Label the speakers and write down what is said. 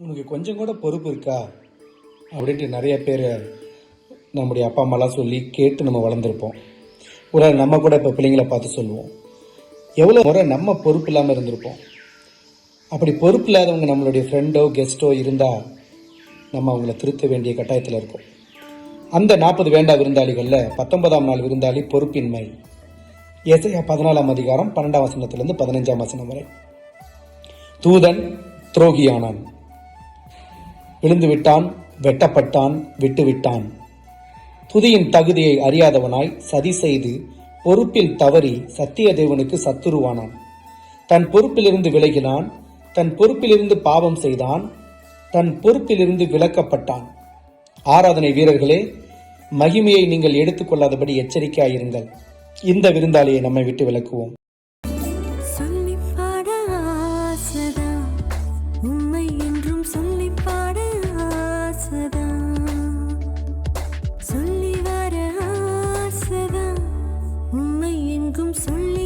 Speaker 1: உனக்கு கொஞ்சம் கூட பொறுப்பு இருக்கா? அப்படின்ட்டு நிறைய பேர் நம்முடைய அப்பா அம்மாலாம் சொல்லி கேட்டு நம்ம வளர்ந்துருப்போம். ஒரு நம்ம கூட இப்போ பிள்ளைங்களை பார்த்து சொல்லுவோம். எவ்வளோ முறை நம்ம பொறுப்பு இல்லாமல் இருந்திருப்போம். அப்படி பொறுப்பு இல்லாதவங்க நம்மளுடைய ஃப்ரெண்டோ கெஸ்ட்டோ இருந்தால் நம்ம அவங்கள திருத்த வேண்டிய கட்டாயத்தில் இருக்கோம். அந்த நாற்பது வேண்டா விருந்தாளிகளில் பத்தொன்பதாம் நாள் விருந்தாளி பொறுப்பின்மை. ஏசையா பதினாலாம் அதிகாரம் பன்னெண்டாம் வசனத்திலிருந்து பதினஞ்சாம் வசனம் வரை. தூதன் துரோகியானான். விழுந்துவிட்டான் வெட்டப்பட்டான் விட்டுவிட்டான். துதியின் தகுதியை அறியாதவனாய் சதி செய்து பொறுப்பில் தவறி சத்தியதேவனுக்கு சத்துருவானான். தன் பொறுப்பிலிருந்து விலகினான் தன் பொறுப்பிலிருந்து பாவம் செய்தான் தன் பொறுப்பிலிருந்து விலக்கப்பட்டான். ஆராதனை வீரர்களே மகிமையை நீங்கள் எடுத்துக்கொள்ளாதபடி எச்சரிக்கையாயிருங்கள். இந்த விருந்தாளியை நம்மை விட்டு விலக்குவோம். சொல்லி என்றும் சொல்லிப்பா சொல்லி